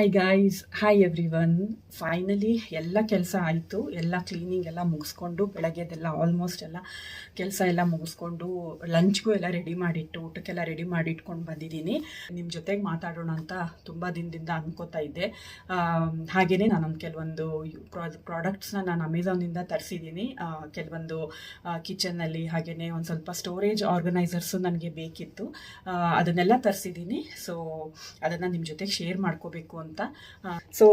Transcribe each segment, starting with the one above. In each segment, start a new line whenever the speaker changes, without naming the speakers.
Hi guys hi everyone finally ಎಲ್ಲ ಕೆಲಸ ಆಯಿತು. ಎಲ್ಲ ಕ್ಲೀನಿಂಗ್ ಎಲ್ಲ ಮುಗಿಸ್ಕೊಂಡು ಬೆಳಗ್ಗೆದೆಲ್ಲ ಆಲ್ಮೋಸ್ಟ್ ಎಲ್ಲ ಕೆಲಸ ಎಲ್ಲ ಮುಗಿಸ್ಕೊಂಡು ಲಂಚ್ಗೂ ಎಲ್ಲ ರೆಡಿ ಮಾಡಿಟ್ಟು, ಊಟಕ್ಕೆಲ್ಲ ರೆಡಿ ಮಾಡಿಟ್ಕೊಂಡು ಬಂದಿದ್ದೀನಿ. ನಿಮ್ಮ ಜೊತೆಗೆ ಮಾತಾಡೋಣ ಅಂತ ತುಂಬ ದಿನದಿಂದ ಅನ್ಕೋತಾ ಇದ್ದೆ. ಹಾಗೆಯೇ ನಾನೊಂದು ಕೆಲವೊಂದು ಪ್ರಾಡಕ್ಟ್ಸ್ನ ನಾನು ಅಮೆಝಾನಿಂದ ತರಿಸಿದ್ದೀನಿ ಕೆಲವೊಂದು ಕಿಚನ್ನಲ್ಲಿ ಹಾಗೆಯೇ ಒಂದು ಸ್ವಲ್ಪ ಸ್ಟೋರೇಜ್ ಆರ್ಗನೈಸರ್ಸು ನನಗೆ ಬೇಕಿತ್ತು. ಅದನ್ನೆಲ್ಲ ತರಿಸಿದ್ದೀನಿ ಸೊ ಅದನ್ನು ನಿಮ್ಮ ಜೊತೆಗೆ ಶೇರ್ ಮಾಡ್ಕೋಬೇಕು ಅಂತ ಸೊ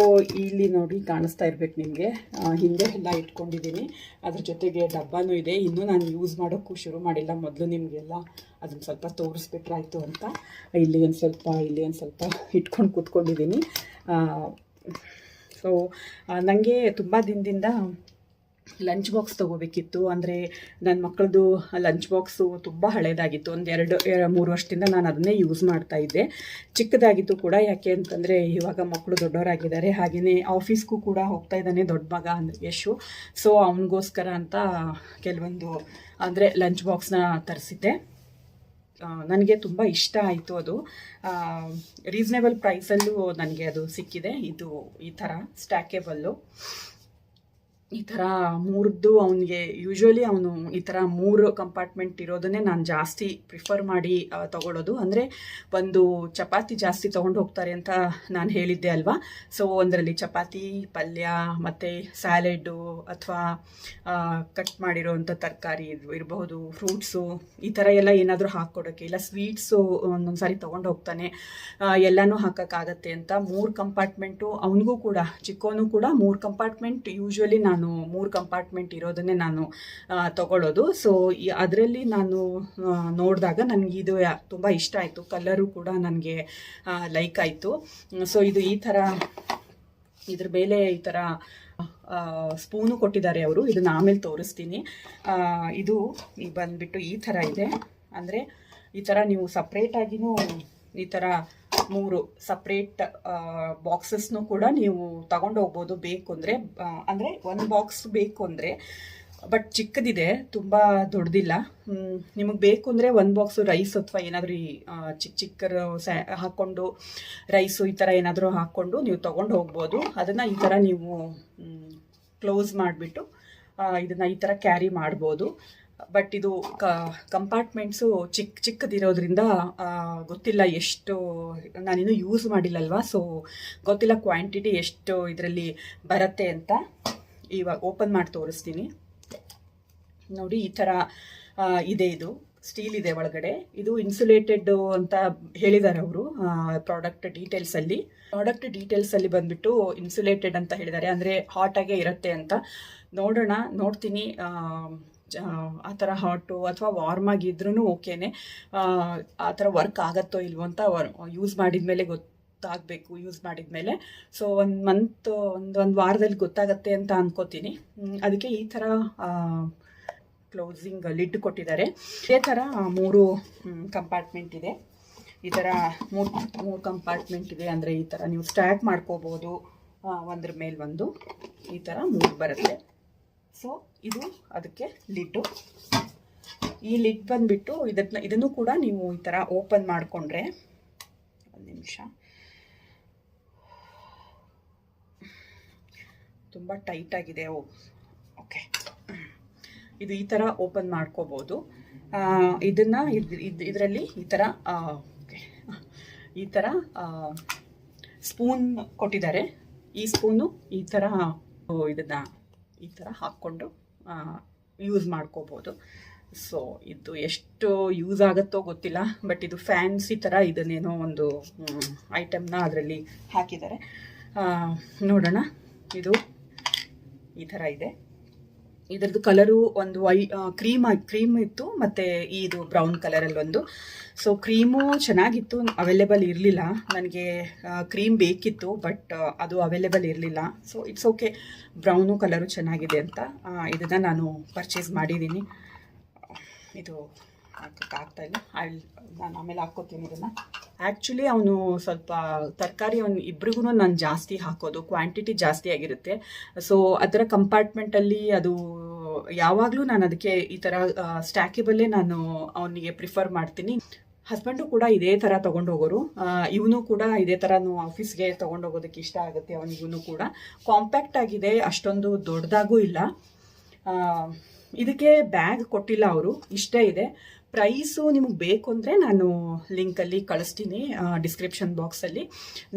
ಇಲ್ಲಿ ನೋಡಿ ಕಾಣಿಸ್ತಾ ಇರ್ಬೇಕು ನಿಮಗೆ. ಹಿಂದೆ ಎಲ್ಲ ಇಟ್ಕೊಂಡಿದ್ದೀನಿ. ಅದ್ರ ಜೊತೆಗೆ ಡಬ್ಬನೂ ಇದೆ. ಇನ್ನೂ ನಾನು ಯೂಸ್ ಮಾಡೋಕ್ಕೂ ಶುರು ಮಾಡಿಲ್ಲ. ಮೊದಲು ನಿಮಗೆಲ್ಲ ಅದನ್ನು ಸ್ವಲ್ಪ ತೋರಿಸ್ಬಿಟ್ರಾಯ್ತು ಅಂತ. ಇಲ್ಲಿ ಒಂದು ಸ್ವಲ್ಪ, ಇಲ್ಲಿ ಒಂದು ಸ್ವಲ್ಪ ಇಟ್ಕೊಂಡು ಕೂತ್ಕೊಂಡಿದ್ದೀನಿ. ಸೊ ನನಗೆ ತುಂಬ ದಿನದಿಂದ ಲಂಚ್ ಬಾಕ್ಸ್ ತೊಗೋಬೇಕಿತ್ತು. ಅಂದರೆ ನನ್ನ ಮಕ್ಕಳದು ಲಂಚ್ ಬಾಕ್ಸು ತುಂಬ ಹಳೇದಾಗಿತ್ತು. ಒಂದು ಎರಡು ಎರ- ಮೂರು ವರ್ಷದಿಂದ ನಾನು ಅದನ್ನೇ ಯೂಸ್ ಮಾಡ್ತಾ ಇದ್ದೆ. ಚಿಕ್ಕದಾಗಿತ್ತು ಕೂಡ. ಯಾಕೆ ಅಂತಂದರೆ ಇವಾಗ ಮಕ್ಕಳು ದೊಡ್ಡವರಾಗಿದ್ದಾರೆ. ಹಾಗೆಯೇ ಆಫೀಸ್ಗೂ ಕೂಡ ಹೋಗ್ತಾ ಇದ್ದಾನೆ ದೊಡ್ಡ ಮಗ ಅಂದರೆ ಯಶು. ಸೊ ಅವನಿಗೋಸ್ಕರ ಅಂತ ಕೆಲವೊಂದು, ಅಂದರೆ ಲಂಚ್ ಬಾಕ್ಸ್ನ ತರಿಸಿದ್ದೆ. ನನಗೆ ತುಂಬ ಇಷ್ಟ ಆಯಿತು ಅದು. ರೀಸನೇಬಲ್ ಪ್ರೈಸಲ್ಲೂ ನನಗೆ ಅದು ಸಿಕ್ಕಿದೆ. ಇದು ಈ ಥರ ಸ್ಟ್ಯಾಕೇಬಲ್ಲು ಈ ಥರ ಮೂರದ್ದು ಅವನಿಗೆ ಯೂಶ್ವಲಿ ಅವನು ಈ ಥರ ಮೂರು ಕಂಪಾರ್ಟ್ಮೆಂಟ್ ಇರೋದನ್ನೇ ನಾನು ಜಾಸ್ತಿ ಪ್ರಿಫರ್ ಮಾಡಿ ತೊಗೊಳ್ಳೋದು ಅಂದರೆ ಒಂದು ಚಪಾತಿ ಜಾಸ್ತಿ ತೊಗೊಂಡು ಹೋಗ್ತಾರೆ ಅಂತ ನಾನು ಹೇಳಿದ್ದೆ ಅಲ್ವಾ? ಸೊ ಒಂದರಲ್ಲಿ ಚಪಾತಿ, ಪಲ್ಯ, ಮತ್ತು ಸ್ಯಾಲೆಡ್ಡು ಅಥವಾ ಕಟ್ ಮಾಡಿರೋವಂಥ ತರಕಾರಿ ಇರಬಹುದು ಫ್ರೂಟ್ಸು ಈ ಥರ ಎಲ್ಲ ಏನಾದರೂ ಹಾಕ್ಕೊಡೋಕ್ಕೆ ಇಲ್ಲ ಸ್ವೀಟ್ಸು ಒಂದೊಂದು ಸಾರಿ ತೊಗೊಂಡು ಹೋಗ್ತಾನೆ ಎಲ್ಲನೂ ಹಾಕೋಕ್ಕಾಗತ್ತೆ ಅಂತ ಮೂರು ಕಂಪಾರ್ಟ್ಮೆಂಟು ಅವನಿಗೂ ಕೂಡ ಚಿಕ್ಕವನು ಕೂಡ ಮೂರು ಕಂಪಾರ್ಟ್ಮೆಂಟ್ ಯೂಶ್ವಲಿ ನಾನು ಮೂರು ಕಂಪಾರ್ಟ್ಮೆಂಟ್ ಇರೋದನ್ನೇ ನಾನು ತಗೊಳ್ಳೋದು ಸೊ ಅದರಲ್ಲಿ ನಾನು ನೋಡಿದಾಗ ನನಗೆ ಇದು ತುಂಬ ಇಷ್ಟ ಆಯಿತು. ಕಲರು ಕೂಡ ನನಗೆ ಲೈಕ್ ಆಯಿತು. ಸೊ ಇದು ಈ ಥರ, ಇದ್ರ ಮೇಲೆ ಈ ಥರ ಸ್ಪೂನು ಕೊಟ್ಟಿದ್ದಾರೆ ಅವರು. ಇದನ್ನ ಆಮೇಲೆ ತೋರಿಸ್ತೀನಿ. ಇದು ಬಂದುಬಿಟ್ಟು ಈ ಥರ ಇದೆ. ಅಂದರೆ ಈ ಥರ ನೀವು ಸಪ್ರೇಟಾಗಿನೂ ಈ ಥರ ಮೂರು ಸಪ್ರೇಟ್ ಬಾಕ್ಸಸ್ನು ಕೂಡ ನೀವು ತಗೊಂಡು ಹೋಗ್ಬೋದು ಬೇಕು ಅಂದರೆ ಅಂದರೆ ಒಂದು ಬಾಕ್ಸ್ ಬೇಕು ಅಂದರೆ. ಬಟ್ ಚಿಕ್ಕದಿದೆ, ತುಂಬ ದೊಡ್ಡದಿಲ್ಲ ನಿಮಗೆ ಬೇಕು ಅಂದರೆ ಒಂದು ಬಾಕ್ಸು ರೈಸ್ ಅಥವಾ ಏನಾದರೂ ಈ ಚಿಕ್ಕ ಚಿಕ್ಕರು ಸ್ಯಾ ಹಾಕ್ಕೊಂಡು ರೈಸು ಈ ಥರ ಏನಾದರೂ ಹಾಕ್ಕೊಂಡು ನೀವು ತೊಗೊಂಡು ಹೋಗ್ಬೋದು. ಅದನ್ನು ಈ ಥರ ನೀವು ಕ್ಲೋಸ್ ಮಾಡಿಬಿಟ್ಟು ಇದನ್ನು ಈ ಥರ ಕ್ಯಾರಿ ಮಾಡ್ಬೋದು. ಬಟ್ ಇದು ಕ ಕಂಪಾರ್ಟ್ಮೆಂಟ್ಸು ಚಿಕ್ಕ ಚಿಕ್ಕದಿರೋದ್ರಿಂದ ಗೊತ್ತಿಲ್ಲ ಎಷ್ಟು, ನಾನಿನ್ನೂ ಯೂಸ್ ಮಾಡಿಲ್ಲಲ್ವಾ? ಸೊ ಗೊತ್ತಿಲ್ಲ ಕ್ವಾಂಟಿಟಿ ಎಷ್ಟು ಇದರಲ್ಲಿ ಬರುತ್ತೆ ಅಂತ ಇವಾಗ ಓಪನ್ ಮಾಡಿ ತೋರಿಸ್ತೀನಿ. ನೋಡಿ, ಈ ಥರ ಇದೆ ಇದು. ಸ್ಟೀಲ್ ಇದೆ ಒಳಗಡೆ. ಇದು ಇನ್ಸುಲೇಟೆಡ್ ಅಂತ ಹೇಳಿದ್ದಾರೆ ಅವರು ಪ್ರಾಡಕ್ಟ್ ಡೀಟೇಲ್ಸಲ್ಲಿ ಪ್ರಾಡಕ್ಟ್ ಡೀಟೇಲ್ಸಲ್ಲಿ ಬಂದ್ಬಿಟ್ಟು ಇನ್ಸುಲೇಟೆಡ್ ಅಂತ ಹೇಳಿದ್ದಾರೆ ಅಂದರೆ ಹಾಟಾಗೇ ಇರುತ್ತೆ ಅಂತ. ನೋಡೋಣ, ನೋಡ್ತೀನಿ ಆ, ಥರ ಹಾಟು ಅಥವಾ ವಾರ್ಮ್ ಆಗಿದ್ರೂ ಓಕೆನೆ. ಆ ಥರ ವರ್ಕ್ ಆಗತ್ತೋ ಇಲ್ವೋ ಅಂತ ಯೂಸ್ ಮಾಡಿದ ಮೇಲೆ ಗೊತ್ತಾಗಬೇಕು ಯೂಸ್ ಮಾಡಿದ ಮೇಲೆ ಸೊ ಒಂದು ಮಂತ್ ಒಂದು ಒಂದು ವಾರದಲ್ಲಿ ಗೊತ್ತಾಗತ್ತೆ ಅಂತ ಅಂದ್ಕೋತೀನಿ ಅದಕ್ಕೆ ಈ ಥರ ಕ್ಲೋಸಿಂಗ್ ಲಿಡ್ ಕೊಟ್ಟಿದ್ದಾರೆ ಇದೇ ಥರ ಮೂರು ಕಂಪಾರ್ಟ್ಮೆಂಟ್ ಇದೆ. ಈ ಥರ ಮೂರು ಮೂರು ಕಂಪಾರ್ಟ್ಮೆಂಟ್ ಇದೆ ಅಂದರೆ ಈ ಥರ ನೀವು ಸ್ಟ್ಯಾಕ್ ಮಾಡ್ಕೋಬೋದು. ಒಂದ್ರ ಮೇಲೆ ಒಂದು. ಈ ಥರ ಮೂರು ಬರುತ್ತೆ. ಸೊ ಇದು ಅದಕ್ಕೆ ಲಿಡ್ಡು. ಈ ಲಿಡ್ ಬಂದುಬಿಟ್ಟು ಇದನ್ನ ಇದನ್ನು ಕೂಡ ನೀವು ಈ ಥರ ಓಪನ್ ಮಾಡಿಕೊಂಡ್ರೆ ಒಂದು ನಿಮಿಷ. ತುಂಬ ಟೈಟಾಗಿದೆ ಓಕೆ. ಇದು ಈ ಥರ ಓಪನ್ ಮಾಡ್ಕೋಬೋದು. ಇದನ್ನು ಇದು ಇದ್ ಇದರಲ್ಲಿ ಈ ಥರ ಓಕೆ. ಈ ಥರ ಸ್ಪೂನ್ ಕೊಟ್ಟಿದ್ದಾರೆ. ಈ ಸ್ಪೂನು ಈ ಥರ ಇದನ್ನ ಈ ಥರ ಹಾಕ್ಕೊಂಡು ಯೂಸ್ ಮಾಡ್ಕೋಬೋದು. ಸೊ ಇದು ಎಷ್ಟು ಯೂಸ್ ಆಗುತ್ತೋ ಗೊತ್ತಿಲ್ಲ ಬಟ್ ಇದು ಫ್ಯಾನ್ಸಿ ಥರ ಇದನ್ನೇನೋ ಒಂದು ಐಟಮ್ನ ಅದರಲ್ಲಿ ಹಾಕಿದ್ದಾರೆ. ನೋಡೋಣ. ಇದು ಈ ಥರ ಇದೆ. ಇದರದ್ದು ಕಲರು ಒಂದು ವೈ ಕ್ರೀಮ್ ಕ್ರೀಮ್ ಇತ್ತು ಮತ್ತು ಇದು ಬ್ರೌನ್ ಕಲರಲ್ಲಿ ಒಂದು ಸೊ ಕ್ರೀಮು ಚೆನ್ನಾಗಿತ್ತು ಅವೈಲೇಬಲ್ ಇರಲಿಲ್ಲ. ನನಗೆ ಕ್ರೀಮ್ ಬೇಕಿತ್ತು ಬಟ್ ಅದು ಅವೈಲೇಬಲ್ ಇರಲಿಲ್ಲ. So it's okay brown colour ಚೆನ್ನಾಗಿದೆ ಅಂತ ಇದನ್ನು ನಾನು ಪರ್ಚೇಸ್ ಮಾಡಿದ್ದೀನಿ. ಇದು ಹಾಕೋಕ್ಕಾಗ್ತಾ ಇಲ್ಲ. ಆಯ್ಲ್ ನಾನು ಆಮೇಲೆ ಹಾಕ್ಕೋತೀನಿ ಇದನ್ನು. ಆ್ಯಕ್ಚುಲಿ ಅವನು ಸ್ವಲ್ಪ ತರಕಾರಿ ಅವನು ಇಬ್ರಿಗೂ ನಾನು ಜಾಸ್ತಿ ಹಾಕೋದು ಕ್ವಾಂಟಿಟಿ ಜಾಸ್ತಿ ಆಗಿರುತ್ತೆ. ಸೊ ಅದರ ಕಂಪಾರ್ಟ್ಮೆಂಟಲ್ಲಿ ಅದು ಯಾವಾಗಲೂ ನಾನು ಅದಕ್ಕೆ ಈ ಥರ ಸ್ಟ್ಯಾಕೇಬಲ್ಲೇ ನಾನು ಅವನಿಗೆ ಪ್ರಿಫರ್ ಮಾಡ್ತೀನಿ. ಹಸ್ಬೆಂಡು ಕೂಡ ಇದೇ ಥರ ತೊಗೊಂಡು ಹೋಗೋರು ಇವನು ಕೂಡ ಇದೇ ಥರನೂ ಆಫೀಸ್ಗೆ ತೊಗೊಂಡು ಹೋಗೋದಕ್ಕೆ ಇಷ್ಟ ಆಗುತ್ತೆ ಅವನಿಗೂ ಕೂಡ. ಕಾಂಪ್ಯಾಕ್ಟ್ ಆಗಿದೆ, ಅಷ್ಟೊಂದು ದೊಡ್ಡದಾಗೂ ಇಲ್ಲ. ಇದಕ್ಕೆ ಬ್ಯಾಗ್ ಕೊಟ್ಟಿಲ್ಲ ಅವರು. ಇಷ್ಟೇ ಇದೆ. ಪ್ರೈಸು ನಿಮಗೆ ಬೇಕು ಅಂದರೆ ನಾನು ಲಿಂಕಲ್ಲಿ ಕಳಿಸ್ತೀನಿ ಡಿಸ್ಕ್ರಿಪ್ಷನ್ ಬಾಕ್ಸಲ್ಲಿ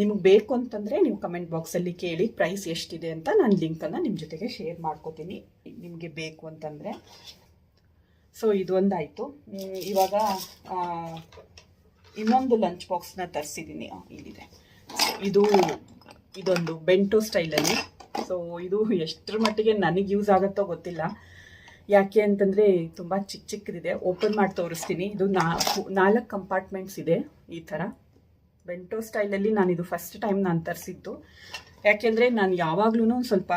ನಿಮಗೆ ಬೇಕು ಅಂತಂದರೆ ನೀವು ಕಮೆಂಟ್ ಬಾಕ್ಸಲ್ಲಿ ಕೇಳಿ ಪ್ರೈಸ್ ಎಷ್ಟಿದೆ ಅಂತ ನಾನು ಲಿಂಕನ್ನು ನಿಮ್ಮ ಜೊತೆಗೆ ಶೇರ್ ಮಾಡ್ಕೋತೀನಿ, ನಿಮಗೆ ಬೇಕು ಅಂತಂದರೆ. ಸೊ ಇದೊಂದಾಯಿತು. ಇವಾಗ ಇನ್ನೊಂದು ಲಂಚ್ ಬಾಕ್ಸ್ನ ತರಿಸಿದ್ದೀನಿ ಇಲ್ಲಿದೆ. ಇದು, ಇದೊಂದು ಬೆಂಟೋ ಸ್ಟೈಲಲ್ಲಿ ಸೊ ಇದು ಎಷ್ಟರ ಮಟ್ಟಿಗೆ ನನಗೆ ಯೂಸ್ ಆಗುತ್ತೋ ಗೊತ್ತಿಲ್ಲ. ಯಾಕೆ ಅಂತಂದರೆ ತುಂಬ ಚಿಕ್ಕ ಚಿಕ್ಕದಿದೆ. ಓಪನ್ ಮಾಡಿ ತೋರಿಸ್ತೀನಿ. ಇದು ನಾಲ್ಕು ನಾಲ್ಕು ಕಂಪಾರ್ಟ್ಮೆಂಟ್ಸ್ ಇದೆ ಈ ಥರ ಬೆಂಟೋ ಸ್ಟೈಲಲ್ಲಿ ನಾನು ಇದು ಫಸ್ಟ್ ಟೈಮ್ ನಾನು ತರಿಸಿದ್ದು. ಯಾಕೆಂದರೆ ನಾನು ಯಾವಾಗ್ಲೂ ಸ್ವಲ್ಪ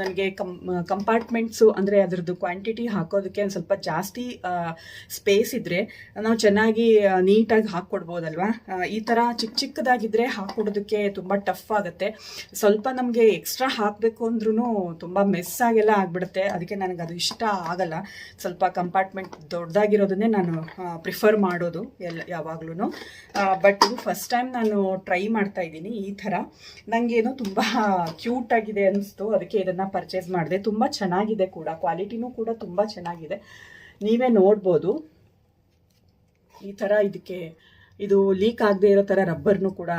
ನನಗೆ ಕಂ ಕಂಪಾರ್ಟ್ಮೆಂಟ್ಸು ಅಂದರೆ ಅದರದ್ದು ಕ್ವಾಂಟಿಟಿ ಹಾಕೋದಕ್ಕೆ ಒಂದು ಸ್ವಲ್ಪ ಜಾಸ್ತಿ ಸ್ಪೇಸ್ ಇದ್ದರೆ ನಾವು ಚೆನ್ನಾಗಿ ನೀಟಾಗಿ ಹಾಕ್ಕೊಡ್ಬೋದಲ್ವಾ? ಈ ಥರ ಚಿಕ್ಕ ಚಿಕ್ಕದಾಗಿದ್ದರೆ ಹಾಕ್ಕೊಡೋದಕ್ಕೆ ತುಂಬ ಟಫ್ ಆಗುತ್ತೆ. ಸ್ವಲ್ಪ ನಮಗೆ ಎಕ್ಸ್ಟ್ರಾ ಹಾಕಬೇಕು ಅಂದ್ರೂ ತುಂಬ ಮೆಸ್ ಆಗೆಲ್ಲ ಆಗಿಬಿಡುತ್ತೆ. ಅದಕ್ಕೆ ನನಗೆ ಅದು ಇಷ್ಟ ಆಗಲ್ಲ. ಸ್ವಲ್ಪ ಕಂಪಾರ್ಟ್ಮೆಂಟ್ ದೊಡ್ಡದಾಗಿರೋದನ್ನೇ ನಾನು ಪ್ರಿಫರ್ ಮಾಡೋದು ಎಲ್ಲ ಯಾವಾಗ್ಲೂ ಬಟ್ ಇದು ಫಸ್ಟ್ ಟೈಮ್ ನಾನು ಟ್ರೈ ಮಾಡ್ತಾ ಇದ್ದೀನಿ ಈ ಥರ ನನಗೇನೋ ತುಂಬ ಕ್ಯೂಟಾಗಿದೆ ಅನಿಸ್ತು. ಅದಕ್ಕೆ ಇದನ್ನು ಪರ್ಚೇಸ್ ಮಾಡಿದೆ. ತುಂಬ ಚೆನ್ನಾಗಿದೆ ಕೂಡ. ಕ್ವಾಲಿಟಿನೂ ಕೂಡ ತುಂಬ ಚೆನ್ನಾಗಿದೆ. ನೀವೇ ನೋಡ್ಬೋದು. ಈ ಥರ ಇದಕ್ಕೆ, ಇದು ಲೀಕ್ ಆಗದೆ ಇರೋ ಥರ ರಬ್ಬರ್ನು ಕೂಡ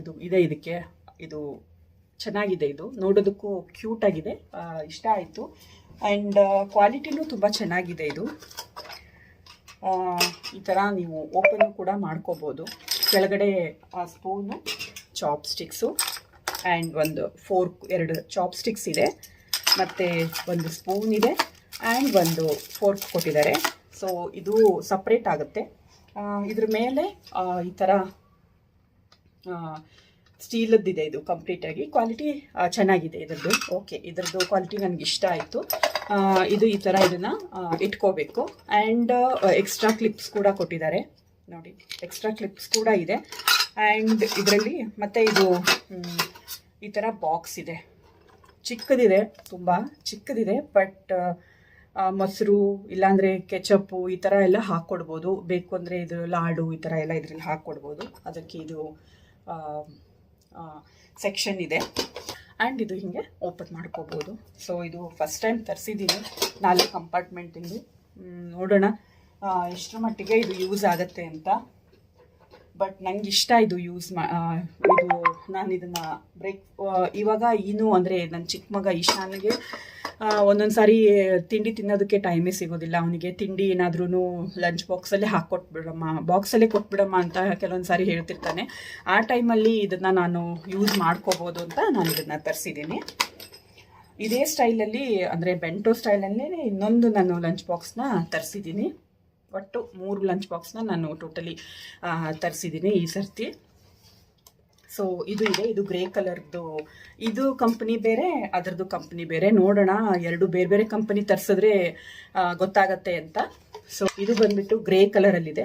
ಇದು ಇದೆ ಇದಕ್ಕೆ. ಇದು ಚೆನ್ನಾಗಿದೆ ಇದು. ನೋಡೋದಕ್ಕೂ ಕ್ಯೂಟ್ ಆಗಿದೆ. ಇಷ್ಟ ಆಯಿತು. ಆ್ಯಂಡ್ ಕ್ವಾಲಿಟಿನೂ ತುಂಬ ಚೆನ್ನಾಗಿದೆ ಇದು. ಈ ಥರ ನೀವು ಓಪನ್ ಕೂಡ ಮಾಡ್ಕೋಬೋದು. ಕೆಳಗಡೆ ಸ್ಪೂನು ಚಾಪ್ ಸ್ಟಿಕ್ಸು ಆ್ಯಂಡ್ ಒಂದು ಫೋರ್ಕ್ ಎರಡು ಚಾಪ್ ಸ್ಟಿಕ್ಸ್ ಇದೆ. ಮತ್ತು ಒಂದು ಸ್ಪೂನ್ ಇದೆ ಆ್ಯಂಡ್ ಒಂದು ಫೋರ್ಕ್ ಕೊಟ್ಟಿದ್ದಾರೆ. ಸೊ ಇದು ಸಪ್ರೇಟ್ ಆಗುತ್ತೆ. ಇದ್ರ ಮೇಲೆ ಈ ಥರ ಸ್ಟೀಲದ್ದಿದೆ ಇದು ಕಂಪ್ಲೀಟಾಗಿ ಕ್ವಾಲಿಟಿ ಚೆನ್ನಾಗಿದೆ ಇದರದ್ದು. ಓಕೆ ಇದರದ್ದು ಕ್ವಾಲಿಟಿ ನನಗೆ ಇಷ್ಟ ಆಯಿತು. ಇದು ಈ ಥರ ಇದನ್ನು ಇಟ್ಕೋಬೇಕು. ಆ್ಯಂಡ್ ಎಕ್ಸ್ಟ್ರಾ ಕ್ಲಿಪ್ಸ್ ಕೂಡ ಕೊಟ್ಟಿದ್ದಾರೆ. ನೋಡಿ ಎಕ್ಸ್ಟ್ರಾ ಕ್ಲಿಪ್ಸ್ ಕೂಡ ಇದೆ. ಆ್ಯಂಡ್ ಇದರಲ್ಲಿ ಮತ್ತು ಇದು ಈ ಥರ ಬಾಕ್ಸ್ ಇದೆ. ಚಿಕ್ಕದಿದೆ, ತುಂಬ ಚಿಕ್ಕದಿದೆ ಬಟ್ ಮೊಸರು, ಇಲ್ಲಾಂದರೆ ಕೆಚಪ್ಪು ಈ ಥರ ಎಲ್ಲ ಹಾಕ್ಕೊಡ್ಬೋದು ಬೇಕು ಅಂದರೆ ಇದು ಲಾಡು, ಈ ಥರ ಎಲ್ಲ ಇದರಲ್ಲಿ ಹಾಕ್ಕೊಡ್ಬೋದು ಅದಕ್ಕೆ ಇದು ಸೆಕ್ಷನ್ ಇದೆ. ಆ್ಯಂಡ್ ಇದು ಹೀಗೆ ಓಪನ್ ಮಾಡ್ಕೋಬೋದು. ಸೊ ಇದು ಫಸ್ಟ್ ಟೈಮ್ ತರಿಸಿದ್ದೀನಿ ನಾಲ್ಕು ಕಂಪಾರ್ಟ್ಮೆಂಟಿಂದು ನೋಡೋಣ ಎಷ್ಟರ ಮಟ್ಟಿಗೆ ಇದು ಯೂಸ್ ಆಗುತ್ತೆ ಅಂತ. ಬಟ್ ನಂಗೆ ಇಷ್ಟ ಇದು ಯೂಸ್ ಮಾ ಇದು ನಾನು ಇದನ್ನ ಬ್ರೇಕ್ ಇವಾಗ ಇನ್ನು ಅಂದರೆ ನನ್ನ ಚಿಕ್ಕ ಮಗ ಈಶಾನಿಗೆ ಒಂದೊಂದು ಸಾರಿ ತಿಂಡಿ ತಿನ್ನೋದಕ್ಕೆ ಟೈಮೇ ಸಿಗೋದಿಲ್ಲ. ಅವನಿಗೆ ತಿಂಡಿ ಏನಾದ್ರೂ ಲಂಚ್ ಬಾಕ್ಸಲ್ಲೇ ಹಾಕ್ಕೊಟ್ಬಿಡಮ್ಮ ಬಾಕ್ಸಲ್ಲೇ ಕೊಟ್ಬಿಡಮ್ಮ ಅಂತ ಕೆಲವೊಂದು ಸಾರಿ ಹೇಳ್ತಿರ್ತಾನೆ. ಆ ಟೈಮಲ್ಲಿ ಇದನ್ನು ನಾನು ಯೂಸ್ ಮಾಡ್ಕೋಬೋದು ಅಂತ ನಾನು ಇದನ್ನು ತರಿಸಿದ್ದೀನಿ. ಇದೇ ಸ್ಟೈಲಲ್ಲಿ ಅಂದರೆ ಬೆಂಟೋ ಸ್ಟೈಲಲ್ಲೇ ಇನ್ನೊಂದು ನಾನು ಲಂಚ್ ಬಾಕ್ಸ್ನ ತರಿಸಿದ್ದೀನಿ. ಒಟ್ಟು ಮೂರು ಲಂಚ್ ಬಾಕ್ಸ್ನ ನಾನು ಟೋಟಲಿ ತರಿಸಿದ್ದೀನಿ ಈ ಸರ್ತಿ. ಸೊ ಇದು ಇದೆ, ಇದು ಗ್ರೇ ಕಲರ್ದು ಇದು ಕಂಪ್ನಿ ಬೇರೆ, ಅದರದ್ದು ಕಂಪ್ನಿ ಬೇರೆ. ನೋಡೋಣ, ಎರಡು ಬೇರೆ ಬೇರೆ ಕಂಪನಿ ತರಿಸಿದ್ರೆ ಗೊತ್ತಾಗತ್ತೆ ಅಂತ. ಸೊ ಇದು ಬಂದ್ಬಿಟ್ಟು ಗ್ರೇ ಕಲರಲ್ಲಿದೆ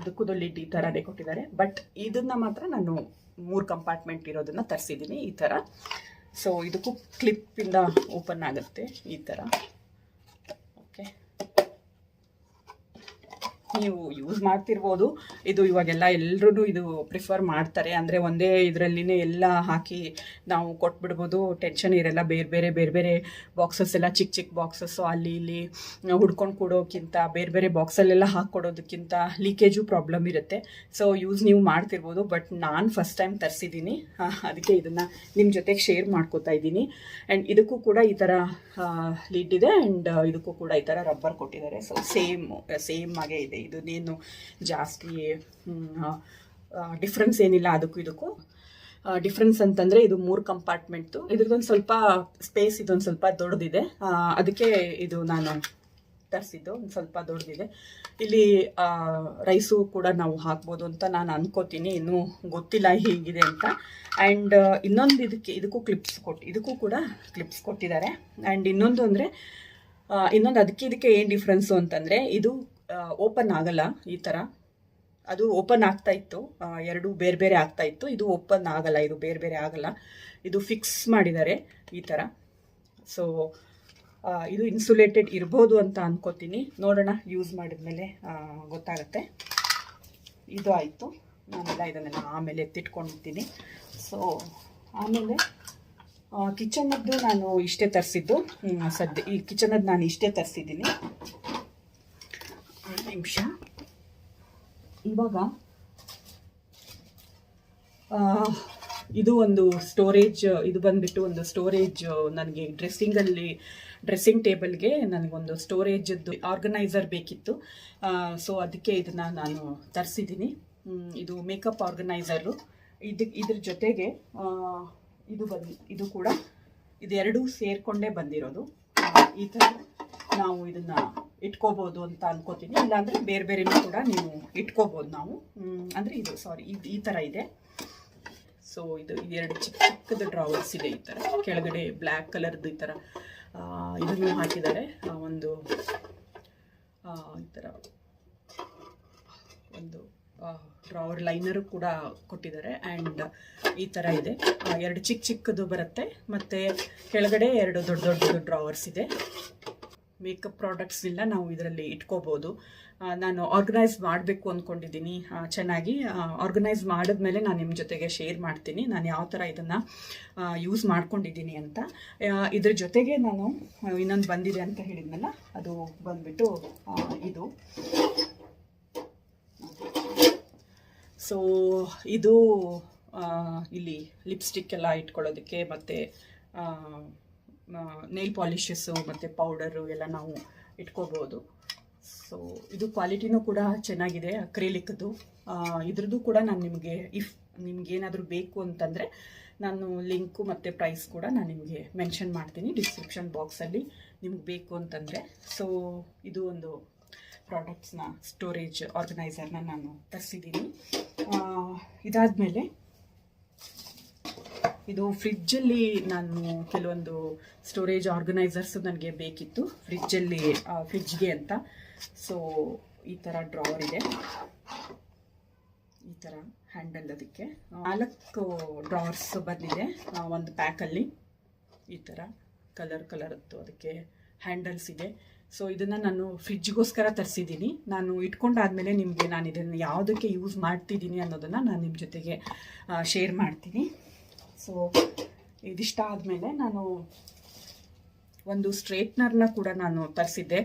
ಇದಕ್ಕೂ ಲಿಡ್ ಈ ಥರನೇ ಕೊಟ್ಟಿದ್ದಾರೆ. ಬಟ್ ಇದನ್ನ ಮಾತ್ರ ನಾನು ಮೂರು ಕಂಪಾರ್ಟ್ಮೆಂಟ್ ಇರೋದನ್ನ ತರಿಸಿದ್ದೀನಿ ಈ ಥರ ಸೊ ಇದಕ್ಕೂ ಕ್ಲಿಪ್ಪಿಂದ ಓಪನ್ ಆಗುತ್ತೆ ಈ ಥರ ಓಕೆ ನೀವು ಯೂಸ್ ಮಾಡ್ತಿರ್ಬೋದು. ಇದು ಇವಾಗೆಲ್ಲ ಎಲ್ಲರೂ ಇದು ಪ್ರಿಫರ್ ಮಾಡ್ತಾರೆ. ಅಂದರೆ ಒಂದೇ ಇದರಲ್ಲಿನೇ ಎಲ್ಲ ಹಾಕಿ ನಾವು ಕೊಟ್ಬಿಡ್ಬೋದು. ಟೆನ್ಷನ್ ಇರಲ್ಲ. ಬೇರೆ ಬೇರೆ ಬೇರೆ ಬೇರೆ ಬಾಕ್ಸಸ್ ಎಲ್ಲ ಚಿಕ್ಕ ಚಿಕ್ಕ ಬಾಕ್ಸಸ್ಸು ಅಲ್ಲಿ ಇಲ್ಲಿ ಹುಡ್ಕೊಂಡು ಕೊಡೋಕ್ಕಿಂತ ಬೇರೆ ಬೇರೆ ಬಾಕ್ಸಲ್ಲೆಲ್ಲ ಹಾಕ್ಕೊಡೋದಕ್ಕಿಂತ ಲೀಕೇಜು ಪ್ರಾಬ್ಲಮ್ ಇರುತ್ತೆ. ಸೊ ಯೂಸ್ ನೀವು ಮಾಡ್ತಿರ್ಬೋದು. ಬಟ್ ನಾನು ಫಸ್ಟ್ ಟೈಮ್ ತರಿಸಿದ್ದೀನಿ ಅದಕ್ಕೆ ಇದನ್ನು ನಿಮ್ಮ ಜೊತೆಗೆ ಶೇರ್ ಮಾಡ್ಕೋತಾ ಇದ್ದೀನಿ. ಆ್ಯಂಡ್ ಇದಕ್ಕೂ ಕೂಡ ಈ ಥರ ಲಿಡ್ ಇದೆ. ಆ್ಯಂಡ್ ಇದಕ್ಕೂ ಕೂಡ ಈ ಥರ ರಬ್ಬರ್ ಕೊಟ್ಟಿದ್ದಾರೆ. ಸೊ ಸೇಮ್ ಸೇಮ್ ಆಗೇ ಇದೆ. ಇದನ್ನೇನು ಜಾಸ್ತಿ ಡಿಫ್ರೆನ್ಸ್ ಏನಿಲ್ಲ ಅದಕ್ಕೂ ಇದಕ್ಕೂ. ಡಿಫ್ರೆನ್ಸ್ ಅಂತಂದರೆ ಇದು ಮೂರು ಕಂಪಾರ್ಟ್ಮೆಂಟು ಇದ್ರದ್ದೊಂದು ಸ್ವಲ್ಪ ಸ್ಪೇಸ್ ಇದೊಂದು ಸ್ವಲ್ಪ ದೊಡ್ಡದಿದೆ ಅದಕ್ಕೆ ಇದು ನಾನು ತರಿಸಿದ್ದು, ಒಂದು ಸ್ವಲ್ಪ ದೊಡ್ಡದಿದೆ ಇಲ್ಲಿ ರೈಸು ಕೂಡ ನಾವು ಹಾಕ್ಬೋದು ಅಂತ ನಾನು ಅಂದ್ಕೋತೀನಿ ಇನ್ನೂ ಗೊತ್ತಿಲ್ಲ ಹೇಗಿದೆ ಅಂತ. ಆ್ಯಂಡ್ ಇನ್ನೊಂದು ಇದಕ್ಕೆ, ಇದಕ್ಕೂ ಕ್ಲಿಪ್ಸ್ ಕೊಟ್ಟು ಇದಕ್ಕೂ ಕೂಡ ಕ್ಲಿಪ್ಸ್ ಕೊಟ್ಟಿದ್ದಾರೆ. ಆ್ಯಂಡ್ ಇನ್ನೊಂದು ಅಂದರೆ ಇನ್ನೊಂದು ಅದಕ್ಕೆ ಇದಕ್ಕೆ ಏನು ಡಿಫ್ರೆನ್ಸು ಅಂತಂದರೆ, ಇದು ಓಪನ್ ಆಗಲ್ಲ ಈ ಥರ ಅದು ಓಪನ್ ಆಗ್ತಾ ಇತ್ತು. ಎರಡು ಬೇರೆ ಬೇರೆ ಆಗ್ತಾ ಇತ್ತು. ಇದು ಓಪನ್ ಆಗಲ್ಲ, ಇದು ಬೇರೆ ಬೇರೆ ಆಗಲ್ಲ. ಇದು ಫಿಕ್ಸ್ ಮಾಡಿದ್ದಾರೆ ಈ ಥರ ಸೊ ಇದು ಇನ್ಸುಲೇಟೆಡ್ ಇರ್ಬೋದು ಅಂತ ಅನ್ಕೋತೀನಿ. ನೋಡೋಣ ಯೂಸ್ ಮಾಡಿದ್ಮೇಲೆ ಮೇಲೆ ಗೊತ್ತಾಗತ್ತೆ. ಇದು ಆಯಿತು. ನಾನೆಲ್ಲ ಇದನ್ನೆಲ್ಲ ಆಮೇಲೆ ಎತ್ತಿಟ್ಕೊಂಡಿರ್ತೀನಿ. ಸೊ ಆಮೇಲೆ ಕಿಚನದ್ದು ನಾನು ಇಷ್ಟೇ ತರಿಸಿದ್ದು. ಸದ್ಯ ಈ ಕಿಚನದ್ದು ನಾನು ಇಷ್ಟೇ ತರಿಸಿದ್ದೀನಿ. ನಿಮಿಷ ಇವಾಗ ಇದು ಒಂದು ಸ್ಟೋರೇಜ್ ಇದು ಬಂದ್ಬಿಟ್ಟು ಒಂದು ಸ್ಟೋರೇಜ್ ನನಗೆ ಡ್ರೆಸ್ಸಿಂಗಲ್ಲಿ ಡ್ರೆಸ್ಸಿಂಗ್ ಟೇಬಲ್ಗೆ ನನಗೊಂದು ಸ್ಟೋರೇಜದ್ದು ಆರ್ಗನೈಸರ್ ಬೇಕಿತ್ತು. ಸೊ ಅದಕ್ಕೆ ಇದನ್ನು ನಾನು ತರಿಸಿದ್ದೀನಿ. ಇದು ಮೇಕಪ್ ಆರ್ಗನೈಸರು ಇದು, ಇದ್ರ ಜೊತೆಗೆ ಇದು ಬಂದು, ಇದು ಕೂಡ, ಇದೆರಡೂ ಸೇರಿಕೊಂಡೇ ಬಂದಿರೋದು. ಈ ಥರ ನಾವು ಇದನ್ನ ಇಟ್ಕೋಬೋದು ಅಂತ ಅನ್ಕೋತೀನಿ. ಇಲ್ಲಾಂದರೆ ಬೇರೆ ಬೇರೆನೂ ಕೂಡ ನೀವು ಇಟ್ಕೋಬೋದು ನಾವು. ಅಂದ್ರೆ ಇದು ಸಾರಿ ಇದು ಈ ಥರ ಇದೆ. ಸೊ ಇದು ಎರಡು ಚಿಕ್ಕ ಚಿಕ್ಕದ ಡ್ರಾವರ್ಸ್ ಇದೆ ಈ ಥರ ಕೆಳಗಡೆ ಬ್ಲ್ಯಾಕ್ ಕಲರ್ದು ಈ ಥರ ಇದನ್ನು ಹಾಕಿದ್ದಾರೆ. ಒಂದು ಈ ಥರ ಒಂದು ಡ್ರಾವರ್ ಲೈನರು ಕೂಡ ಕೊಟ್ಟಿದ್ದಾರೆ. ಆ್ಯಂಡ್ ಈ ಥರ ಇದೆ. ಎರಡು ಚಿಕ್ಕ ಚಿಕ್ಕದು ಬರುತ್ತೆ. ಮತ್ತು ಕೆಳಗಡೆ ಎರಡು ದೊಡ್ಡ ದೊಡ್ಡದು ಡ್ರಾವರ್ಸ್ ಇದೆ. ಮೇಕಪ್ ಪ್ರಾಡಕ್ಟ್ಸ್ನೆಲ್ಲ ನಾವು ಇದರಲ್ಲಿ ಇಟ್ಕೋಬೋದು. ನಾನು ಆರ್ಗನೈಸ್ ಮಾಡಬೇಕು ಅಂದ್ಕೊಂಡಿದ್ದೀನಿ ಚೆನ್ನಾಗಿ ಆರ್ಗನೈಸ್ ಮಾಡಿದ್ಮೇಲೆ ನಾನು ನಿಮ್ಮ ಜೊತೆಗೆ ಶೇರ್ ಮಾಡ್ತೀನಿ. ನಾನು ಯಾವ ಥರ ಇದನ್ನು ಯೂಸ್ ಮಾಡ್ಕೊಂಡಿದ್ದೀನಿ ಅಂತ. ಇದ್ರ ಜೊತೆಗೆ ನಾನು ಇನ್ನೊಂದು ಬಂದಿದೆ ಅಂತ ಹೇಳಿದ್ನಲ್ಲ, ಅದು ಬಂದ್ಬಿಟ್ಟು ಇದು. ಸೊ ಇದು ಇಲ್ಲಿ ಲಿಪ್ಸ್ಟಿಕ್ ಎಲ್ಲ ಇಟ್ಕೊಳ್ಳೋದಕ್ಕೆ ಮತ್ತು ನೇಲ್ ಪಾಲಿಷಸ್ಸು ಮತ್ತು ಪೌಡರು ಎಲ್ಲ ನಾವು ಇಟ್ಕೋಬೋದು. ಸೊ ಇದು ಕ್ವಾಲಿಟಿನೂ ಕೂಡ ಚೆನ್ನಾಗಿದೆ, ಅಕ್ರೇಲಿಕ್ದು. ಇದ್ರದ್ದು ಕೂಡ ನಾನು ನಿಮಗೆ ಇಫ್ ನಿಮ್ಗೇನಾದರೂ ಬೇಕು ಅಂತಂದರೆ ನಾನು ಲಿಂಕು ಮತ್ತು ಪ್ರೈಸ್ ಕೂಡ ನಾನು ನಿಮಗೆ ಮೆನ್ಷನ್ ಮಾಡ್ತೀನಿ ಡಿಸ್ಕ್ರಿಪ್ಷನ್ ಬಾಕ್ಸಲ್ಲಿ ನಿಮ್ಗೆ ಬೇಕು ಅಂತಂದರೆ. ಸೊ ಇದು ಒಂದು ಪ್ರಾಡಕ್ಟ್ಸ್ನ ಸ್ಟೋರೇಜ್ ಆರ್ಗನೈಸರ್ನ ನಾನು ತರಿಸಿದ್ದೀನಿ. ಇದಾದಮೇಲೆ ಇದು ಫ್ರಿಜ್ಜಲ್ಲಿ ನಾನು ಕೆಲವೊಂದು ಸ್ಟೋರೇಜ್ ಆರ್ಗನೈಸರ್ಸ್ ನನಗೆ ಬೇಕಿತ್ತು. ಫ್ರಿಜ್ಜಲ್ಲಿ ಫ್ರಿಜ್ಗೆ ಅಂತ. ಸೊ ಈ ಥರ ಡ್ರಾವರ್ ಇದೆ. ಈ ಥರ ಹ್ಯಾಂಡಲ್ ಅದಕ್ಕೆ. ನಾಲ್ಕು ಡ್ರಾವರ್ಸ್ ಬಂದಿದೆ. ಒಂದು ಪ್ಯಾಕಲ್ಲಿ ಈ ಥರ ಕಲರ್ ಕಲರದ್ದು ಅದಕ್ಕೆ ಹ್ಯಾಂಡಲ್ಸ್ ಇದೆ. ಸೊ ಇದನ್ನು ನಾನು ಫ್ರಿಜ್ಗೋಸ್ಕರ ತರಿಸಿದ್ದೀನಿ ನಾನು ಇಟ್ಕೊಂಡಾದ್ಮೇಲೆ ನಿಮಗೆ ನಾನು ಇದನ್ನು ಯಾವುದಕ್ಕೆ ಯೂಸ್ ಮಾಡ್ತಿದ್ದೀನಿ ಅನ್ನೋದನ್ನು ನಾನು ನಿಮ್ಮ ಜೊತೆಗೆ ಶೇರ್ ಮಾಡ್ತೀನಿ. ಸೊ ಇದಿಷ್ಟ ಆದಮೇಲೆ ನಾನು ಒಂದು ಸ್ಟ್ರೇಟ್ನರ್ನ ಕೂಡ ನಾನು ತರಿಸಿದ್ದೆ.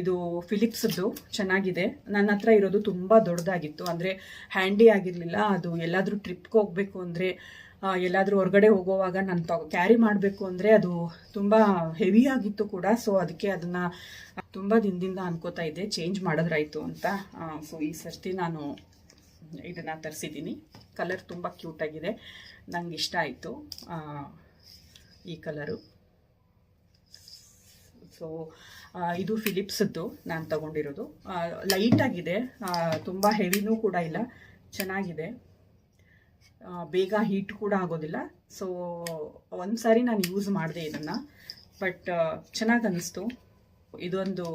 ಇದು ಫಿಲಿಪ್ಸ್ದು ಚೆನ್ನಾಗಿದೆ. ನನ್ನ ಹತ್ರ ಇರೋದು ತುಂಬ ದೊಡ್ಡದಾಗಿತ್ತು. ಅಂದರೆ ಹ್ಯಾಂಡಿ ಆಗಿರಲಿಲ್ಲ. ಅದು ಎಲ್ಲಾದರೂ ಟ್ರಿಪ್ಗೆ ಹೋಗಬೇಕು ಅಂದರೆ ಎಲ್ಲಾದರೂ ಹೊರಗಡೆ ಹೋಗೋವಾಗ ನಾನು ತಗೋ, ಕ್ಯಾರಿ ಮಾಡಬೇಕು ಅಂದರೆ ಅದು ತುಂಬ ಹೆವಿ ಆಗಿತ್ತು ಕೂಡ. ಸೊ ಅದಕ್ಕೆ ಅದನ್ನು ತುಂಬ ದಿನದಿಂದ ಅನ್ಕೋತಾ ಇದ್ದೆ. ಚೇಂಜ್ ಮಾಡಿದ್ರಾಯ್ತು ಅಂತ. ಸೊ ಈ ಸರ್ತಿ ನಾನು ಇದನ್ನು ತರಿಸಿದ್ದೀನಿ. ಕಲರ್ ತುಂಬ ಕ್ಯೂಟಾಗಿದೆ ನಂಗೆ ಇಷ್ಟ ಆಯಿತು. ಈ ಕಲರು ಸೊ ಇದು ಫಿಲಿಪ್ಸದ್ದು ನಾನು ತಗೊಂಡಿರೋದು. ಲೈಟಾಗಿದೆ ತುಂಬ ಹೆವಿನೂ ಕೂಡ ಇಲ್ಲ. ಚೆನ್ನಾಗಿದೆ. ಬೇಗ ಹೀಟ್ ಕೂಡ ಆಗೋದಿಲ್ಲ. ಸೊ ಒಂದು ಸಾರಿ ನಾನು ಯೂಸ್ ಮಾಡಿದೆ ಇದನ್ನು. ಬಟ್ ಚೆನ್ನಾಗಿ ಅನ್ನಿಸ್ತು ಇದೊಂದು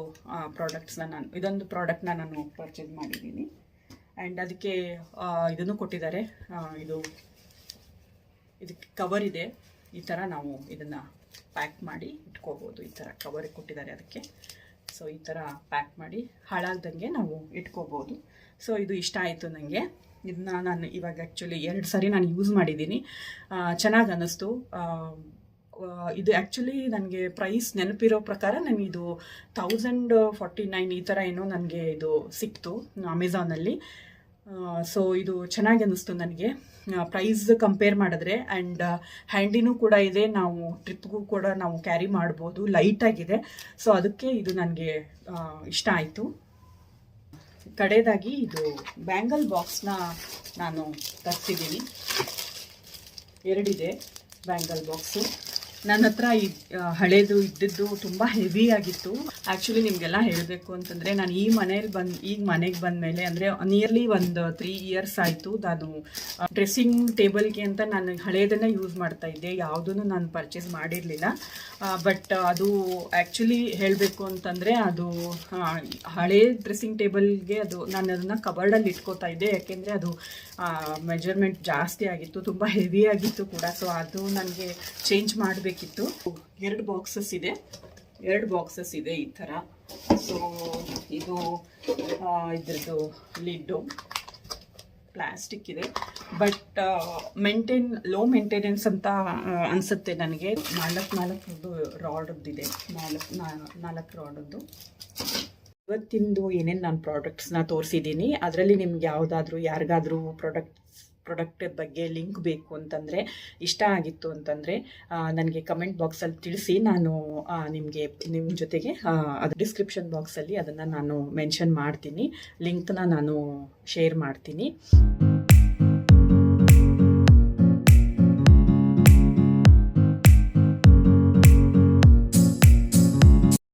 ಪ್ರಾಡಕ್ಟ್ಸ್ನ ನಾನು, ಇದೊಂದು ಪ್ರಾಡಕ್ಟ್ನ ನಾನು ಪರ್ಚೇಸ್ ಮಾಡಿದ್ದೀನಿ. ಆ್ಯಂಡ್ ಅದಕ್ಕೆ ಇದನ್ನು ಕೊಟ್ಟಿದ್ದಾರೆ. ಇದು, ಇದಕ್ಕೆ ಕವರ್ ಇದೆ. ಈ ಥರ ನಾವು ಇದನ್ನು ಪ್ಯಾಕ್ ಮಾಡಿ ಇಟ್ಕೋಬೋದು. ಈ ಥರ ಕವರ್ ಕೊಟ್ಟಿದ್ದಾರೆ ಅದಕ್ಕೆ. ಸೊ ಈ ಥರ ಪ್ಯಾಕ್ ಮಾಡಿ ಹಾಳಾಗ್ದಂಗೆ ನಾವು ಇಟ್ಕೋಬೋದು. ಸೊ ಇದು ಇಷ್ಟ ಆಯಿತು ನನಗೆ ಇದನ್ನ ನಾನು ಇವಾಗ ಆ್ಯಕ್ಚುಲಿ ಎರಡು ಸಾರಿ ನಾನು ಯೂಸ್ ಮಾಡಿದ್ದೀನಿ. ಚೆನ್ನಾಗಿ ಅನ್ನಿಸ್ತು. ಇದು ಆ್ಯಕ್ಚುಲಿ ನನಗೆ ಪ್ರೈಸ್ ನೆನಪಿರೋ ಪ್ರಕಾರ ನನಗಿದು ತೌಸಂಡ್ ಫಾರ್ಟಿ ನೈನ್ ಈ ಥರ ಏನೋ ನನಗೆ ಇದು ಸಿಕ್ತು ಅಮೆಝಾನಲ್ಲಿ ಸೊ ಇದು ಚೆನ್ನಾಗಿ ಅನ್ನಿಸ್ತು ನನಗೆ. ಪ್ರೈಸ್ ಕಂಪೇರ್ ಮಾಡಿದ್ರೆ ಆ್ಯಂಡ್ ಹ್ಯಾಂಡಿನೂ ಕೂಡ ಇದೆ. ನಾವು ಟ್ರಿಪ್ಗೂ ಕೂಡ ನಾವು ಕ್ಯಾರಿ ಮಾಡ್ಬೋದು. ಲೈಟಾಗಿದೆ ಸೊ ಅದಕ್ಕೆ ಇದು ನನಗೆ ಇಷ್ಟ ಆಯಿತು. ಕಡೆಯದಾಗಿ ಇದು ಬ್ಯಾಂಗಲ್ ಬಾಕ್ಸ್ನ ನಾನು ತರಿಸಿದ್ದೀನಿ. ಎರಡಿದೆ ಬ್ಯಾಂಗಲ್ ಬಾಕ್ಸು ನನ್ನ ಹತ್ರ ಈ ಹಳೇದು ಇದ್ದಿದ್ದು ತುಂಬ ಹೆವಿ ಆಗಿತ್ತು. ಆ್ಯಕ್ಚುಲಿ ನಿಮಗೆಲ್ಲ ಹೇಳಬೇಕು ಅಂತಂದರೆ ನಾನು ಈ ಮನೇಲಿ ಬಂದು ಈಗ ಮನೆಗೆ ಬಂದ ಮೇಲೆ ಅಂದರೆ ನಿಯರ್ಲಿ ಒಂದು ತ್ರೀ ಇಯರ್ಸ್ ಆಯಿತು ನಾನು ಡ್ರೆಸ್ಸಿಂಗ್ ಟೇಬಲ್ಗೆ ಅಂತ ನಾನು ಹಳೇದನ್ನು ಯೂಸ್ ಮಾಡ್ತಾ ಇದ್ದೆ. ಯಾವುದನ್ನು ನಾನು ಪರ್ಚೇಸ್ ಮಾಡಿರಲಿಲ್ಲ. ಬಟ್ ಅದು ಆ್ಯಕ್ಚುಲಿ ಹೇಳಬೇಕು ಅಂತಂದರೆ ಅದು ಹಳೇ ಡ್ರೆಸ್ಸಿಂಗ್ ಟೇಬಲ್ಗೆ ಅದು ನಾನು ಅದನ್ನು ಕಬರ್ಡಲ್ಲಿ ಇಟ್ಕೋತಾ ಇದ್ದೆ. ಯಾಕೆಂದರೆ ಅದು ಮೆಜರ್ಮೆಂಟ್ ಜಾಸ್ತಿ ಆಗಿತ್ತು, ತುಂಬ ಹೆವಿ ಆಗಿತ್ತು ಕೂಡ. ಸೊ ಅದು ನನಗೆ ಚೇಂಜ್ ಮಾಡಬೇಕಿತ್ತು ಎರಡು ಬಾಕ್ಸಸ್ ಇದೆ. ಎರಡು ಬಾಕ್ಸಸ್ ಇದೆ ಈ ಥರ. ಸೊ ಇದು ಇದ್ರದ್ದು ಲಿಡ್ಡು. ಪ್ಲಾಸ್ಟಿಕ್ ಇದೆ. ಬಟ್ ಮೇಂಟೈನ್ ಲೋ ಮೇಂಟೆನೆನ್ಸ್ ಅಂತ ಅನಿಸುತ್ತೆ ಅನ್ಸುತ್ತೆ ನನಗೆ. ನಾಲ್ಕು ನಾಲ್ಕು ರಾಡದ್ದಿದೆ ನಾಲ್ಕು ನಾಲ್ಕು ರಾಡದ್ದು ಇವತ್ತಿಂದು ಏನೇನು ನಾನು ಪ್ರಾಡಕ್ಟ್ಸ್ನ ತೋರಿಸಿದ್ದೀನಿ ಅದರಲ್ಲಿ ನಿಮ್ಗೆ ಯಾವುದಾದ್ರೂ, ಯಾರಿಗಾದ್ರೂ ಪ್ರಾಡಕ್ಟ್ಸ್ ಪ್ರಾಡಕ್ಟ್ ಬಗ್ಗೆ ಲಿಂಕ್ ಬೇಕು ಅಂತಂದರೆ, ಇಷ್ಟ ಆಗಿತ್ತು ಅಂತಂದರೆ ನನಗೆ ಕಮೆಂಟ್ ಬಾಕ್ಸಲ್ಲಿ ತಿಳಿಸಿ ನಾನು ನಿಮಗೆ ನಿಮ್ಮ ಜೊತೆಗೆ ಅದು ಡಿಸ್ಕ್ರಿಪ್ಷನ್ ಬಾಕ್ಸಲ್ಲಿ ಅದನ್ನು ನಾನು ಮೆನ್ಷನ್ ಮಾಡ್ತೀನಿ. ಲಿಂಕ್ನ ನಾನು ಶೇರ್ ಮಾಡ್ತೀನಿ.